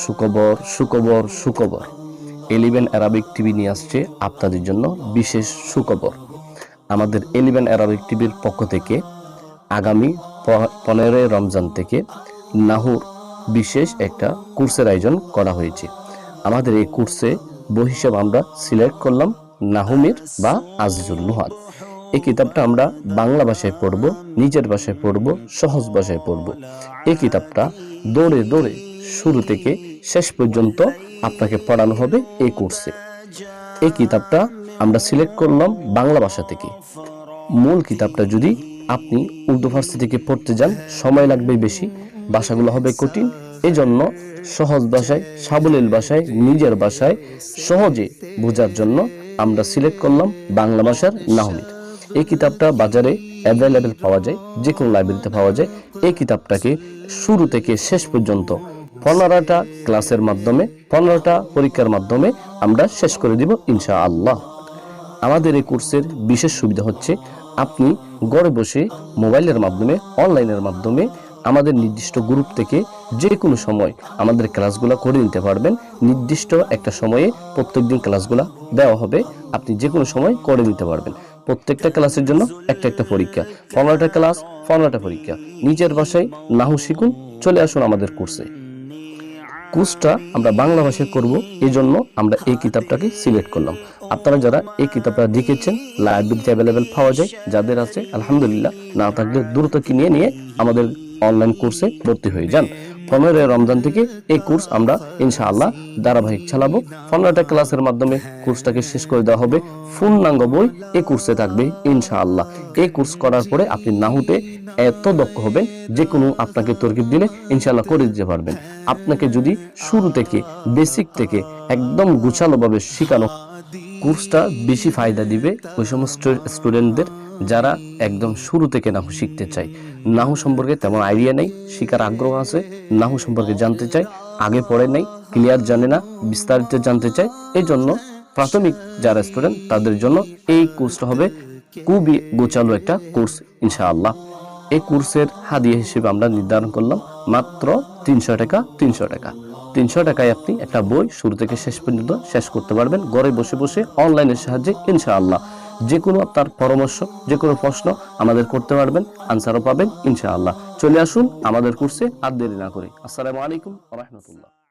সুখবর সুখবর সুখবর। এলিভেন অ্যারাবিক টিভি নিয়ে আসছে আপনাদের জন্য বিশেষ সুখবর। আমাদের এলিভেন অ্যারাবিক টিভির পক্ষ থেকে আগামী পনেরোই রমজান থেকে নাহুর বিশেষ একটা কোর্সের আয়োজন করা হয়েছে। আমাদের এই কোর্সে বই হিসেবে আমরা সিলেক্ট করলাম নাহুমির বা আজিজুল নুহাদ। এই কিতাবটা আমরা বাংলা ভাষায় পড়ব, নিজের ভাষায় পড়ব, সহজ ভাষায় পড়ব। এই কিতাবটা দৌড়ে দৌড়ে শুরু থেকে শেষ পর্যন্ত আপনাকে পড়ানো হবে এই কোর্সে। এই কিতাবটা আমরা সিলেক্ট করলাম বাংলা ভাষা থেকে। মূল কিতাবটা যদি আপনি উর্দু ফার্সি থেকে পড়তে যান, সময় লাগবে বেশি ভাষাগুলো হবে কঠিন। এজন্য সহজ ভাষায়, সাবলীল ভাষায়, নিজের ভাষায় সহজে বোঝার জন্য আমরা সিলেক্ট করলাম বাংলা ভাষার নাহমির এই কিতাবটা বাজারে অ্যাভেলেবেল পাওয়া যায় যে কোনো লাইব্রেরিতে পাওয়া যায়। এই কিতাবটাকে শুরু থেকে শেষ পর্যন্ত পনেরোটা ক্লাসের মাধ্যমে, পনেরোটা পরীক্ষার মাধ্যমে আমরা শেষ করে দিব ইনশা আল্লাহ আমাদের এই কোর্সের বিশেষ সুবিধা হচ্ছে, আপনি ঘরে বসে মোবাইলের মাধ্যমে, অনলাইনের মাধ্যমে আমাদের নির্দিষ্ট গ্রুপ থেকে যে কোনো সময় আমাদের ক্লাসগুলো করে নিতে পারবেন। নির্দিষ্ট একটা সময়ে প্রত্যেকদিন ক্লাসগুলো দেওয়া হবে, আপনি যে কোনো সময় করে নিতে পারবেন। প্রত্যেকটা ক্লাসের জন্য একটা একটা পরীক্ষা, পনেরোটা ক্লাস, পনেরোটা পরীক্ষা। নিজের ভাষায় নাহু শিখুন, চলে আসুন আমাদের কোর্সে। কোর্সটা আমরা বাংলা ভাষায় করব এই জন্য আমরা এই কিতাবটাকে সিলেক্ট করলাম। আপনারা যারা এই কিতাবটা দেখেছেন, লাইব্রেরিতে অ্যাভেলেবেল পাওয়া যায়, যাদের আছে, আলহামদুলিল্লাহ, না থাকলে দ্রুত কিনে নিয়ে আমাদের অনলাইন কোর্সে ভর্তি হয়ে যান। পনেরোই রমজান থেকে এই কোর্স আমরা ইনশাআল্লাহ ধারাবাহিক চালাবো। পনেরোটা ক্লাসের মাধ্যমে কোর্সটাকে শেষ করে দেওয়া হবে। পূর্ণাঙ্গ বই এই কোর্সে থাকবে ইনশাআল্লাহ। এই কোর্স করার পরে আপনি নাহুতে এত দক্ষ হবেন যে কোনো আপনাকে তরকিব দিলে ইনশাআল্লাহ করে দিতে পারবেন। আপনাকে যদি শুরু থেকে বেসিক থেকে একদম গুছালোভাবে শেখানো কোর্সটা বেশি ফায়দা দিবে, ওই সমস্ত স্টুডেন্টদের যারা একদম শুরু থেকে নাহু শিখতে চায়। নাহু সম্পর্কে তেমন আইডিয়া নেই শিকার আগ্রহ আছে, নাহু সম্পর্কে জানতে চায়, আগে পড়ে নাই ক্লিয়ার জানে না, বিস্তারিত জানতে চায় এই জন্য প্রাথমিক যারা স্টুডেন্ট তাদের জন্য এই কোর্সটা হবে খুবই গোছালো একটা কোর্স ইনশাআল্লাহ। এই কোর্সের হাদিয়া হিসেবে আমরা নির্ধারণ করলাম মাত্র তিনশো টাকা তিনশো টাকা। তিনশো টাকায় আপনি একটা বই শুরু থেকে শেষ পর্যন্ত শেষ করতে পারবেন, ঘরে বসে বসে অনলাইনের সাহায্যে, ইনশাআল্লাহ। যে কোনো আপনার পরামর্শ যে কোনো প্রশ্ন আমাদের করতে পারবেন আনসারও পাবেন, ইনশাআল্লাহ। চলে আসুন আমাদের কোর্সে আর দেরি না করে। আসসালামু আলাইকুম রহমতুল্লাহ।